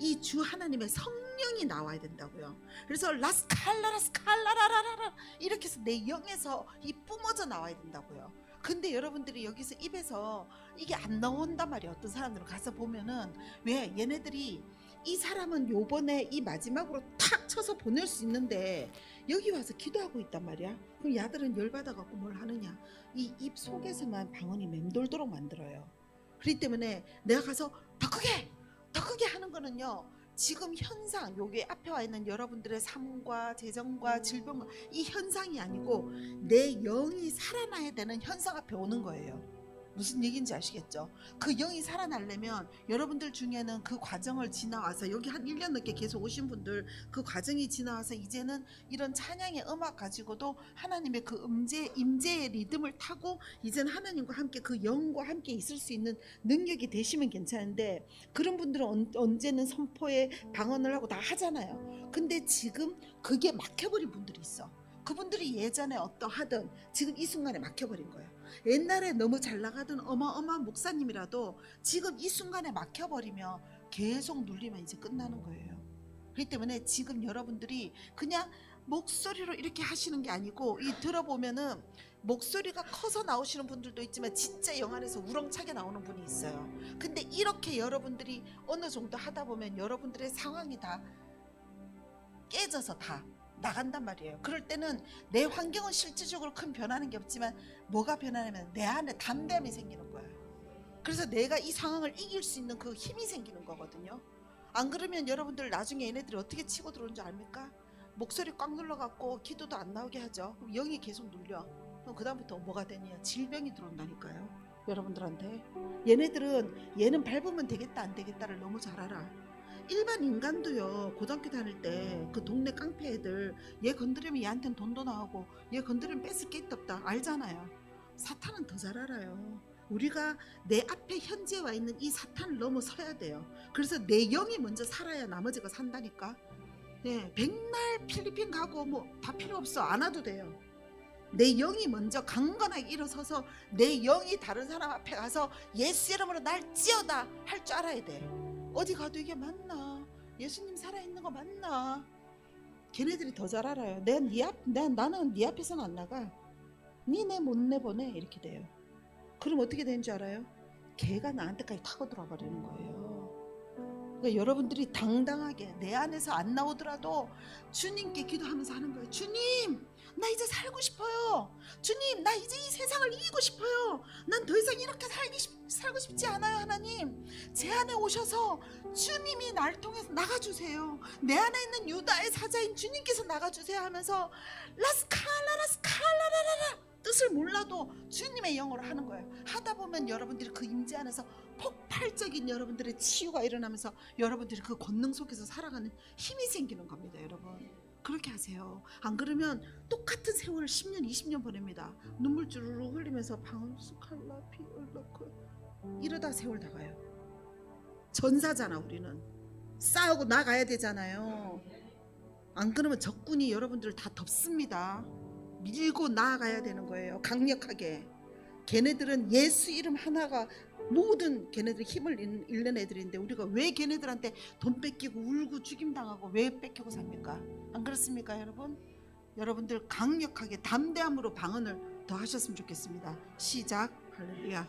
이 주 하나님의 성령이 나와야 된다고요. 그래서 라스칼라라스칼라라라라 이렇게 해서 내 영에서 이 뿜어져 나와야 된다고요. 근데 여러분들이 여기서 입에서 이게 안 나온단 말이에요. 어떤 사람들은 가서 보면은 왜 얘네들이 이 사람은 요번에 이 마지막으로 탁 쳐서 보낼 수 있는데 여기 와서 기도하고 있단 말이야. 그럼 야들은 열받아 갖고 뭘 하느냐? 이 입 속에서만 방언이 맴돌도록 만들어요. 그렇기 때문에 내가 가서 더 크게 더 크게 하는 거는요. 지금 현상, 여기 앞에 와 있는 여러분들의 삶과 재정과 질병과 이 현상이 아니고 내 영이 살아나야 되는 현상 앞에 오는 거예요. 무슨 얘기인지 아시겠죠? 그 영이 살아나려면 여러분들 중에는 그 과정을 지나와서 여기 한 1년 넘게 계속 오신 분들 그 과정이 지나와서 이제는 이런 찬양의 음악 가지고도 하나님의 그 음제 임재의 리듬을 타고 이제는 하나님과 함께 그 영과 함께 있을 수 있는 능력이 되시면 괜찮은데 그런 분들은 언, 언제는 선포에 방언을 하고 다 하잖아요. 근데 지금 그게 막혀버린 분들이 있어. 그분들이 예전에 어떠하든 지금 이 순간에 막혀버린 거예요. 옛날에 너무 잘 나가던 어마어마한 목사님이라도 지금 이 순간에 막혀버리면 계속 눌리면 이제 끝나는 거예요. 그렇기 때문에 지금 여러분들이 그냥 목소리로 이렇게 하시는 게 아니고 이 들어보면은 목소리가 커서 나오시는 분들도 있지만 진짜 영 안에서 우렁차게 나오는 분이 있어요. 근데 이렇게 여러분들이 어느 정도 하다 보면 여러분들의 상황이 다 깨져서 다 나간단 말이에요. 그럴 때는 내 환경은 실질적으로 큰 변하는 게 없지만 뭐가 변하냐면 내 안에 담대함이 생기는 거예요. 그래서 내가 이 상황을 이길 수 있는 그 힘이 생기는 거거든요. 안 그러면 여러분들 나중에 얘네들이 어떻게 치고 들어오는 줄 압니까? 목소리 꽉 눌러갖고 기도도 안 나오게 하죠. 그럼 영이 계속 눌려. 그럼 그다음부터 뭐가 되냐? 질병이 들어온다니까요. 여러분들한테. 얘네들은 얘는 밟으면 되겠다 안 되겠다를 너무 잘 알아. 일반 인간도요. 고등학교 다닐 때 그 동네 깡패 애들 얘 건드리면 얘한테는 돈도 나오고 얘 건드리면 뺏을 게 있다 없다 알잖아요. 사탄은 더 잘 알아요. 우리가 내 앞에 현재 와 있는 이 사탄을 넘어서야 돼요. 그래서 내 영이 먼저 살아야 나머지가 산다니까. 네, 백날 필리핀 가고 뭐 다 필요 없어. 안 와도 돼요. 내 영이 먼저 강건하게 일어서서 내 영이 다른 사람 앞에 가서 예수 이름으로 날 찌어다 할 줄 알아야 돼. 어디 가도 이게 맞나? 예수님 살아있는 거 맞나? 걔네들이 더 잘 알아요. 내가 네 앞, 나, 나는 네 앞에서는 안 나가. 니내 못 내보내 이렇게 돼요. 그럼 어떻게 되는 줄 알아요? 걔가 나한테까지 타고 들어와 버리는 거예요. 그러니까 여러분들이 당당하게 내 안에서 안 나오더라도 주님께 기도하면서 하는 거예요. 주님, 나 이제 살고 싶어요. 주님, 나 이제 이 세상을 이기고 싶어요. 난 더 이상 이렇게 살기 싶, 살고 싶지 않아요, 하나님. 제 안에 오셔서 주님이 날 통해서 나가주세요. 내 안에 있는 유다의 사자인 주님께서 나가주세요 하면서 라스칼라 라스칼라라라 뜻을 몰라도 주님의 영어로 하는 거예요. 하다 보면 여러분들이 그 임재 안에서 폭발적인 여러분들의 치유가 일어나면서 여러분들이 그 권능 속에서 살아가는 힘이 생기는 겁니다, 여러분. 그렇게 하세요. 안 그러면 똑같은 세월 10년, 20년 보냅니다. 눈물 주르르 흘리면서 방언 스칼라 피 얼라크 이러다 세월 다 가요. 전사잖아 우리는 싸우고 나가야 되잖아요. 안 그러면 적군이 여러분들을 다 덮습니다. 밀고 나아가야 되는 거예요. 강력하게. 걔네들은 예수 이름 하나가 모든 걔네들 힘을 잃- 잃는 애들인데 우리가 왜 걔네들한테 돈 뺏기고 울고 죽임당하고 왜 뺏기고 삽니까? 안 그렇습니까, 여러분? 여러분들 강력하게 담대함으로 방언을 더 하셨으면 좋겠습니다. 시작. 할렐루야.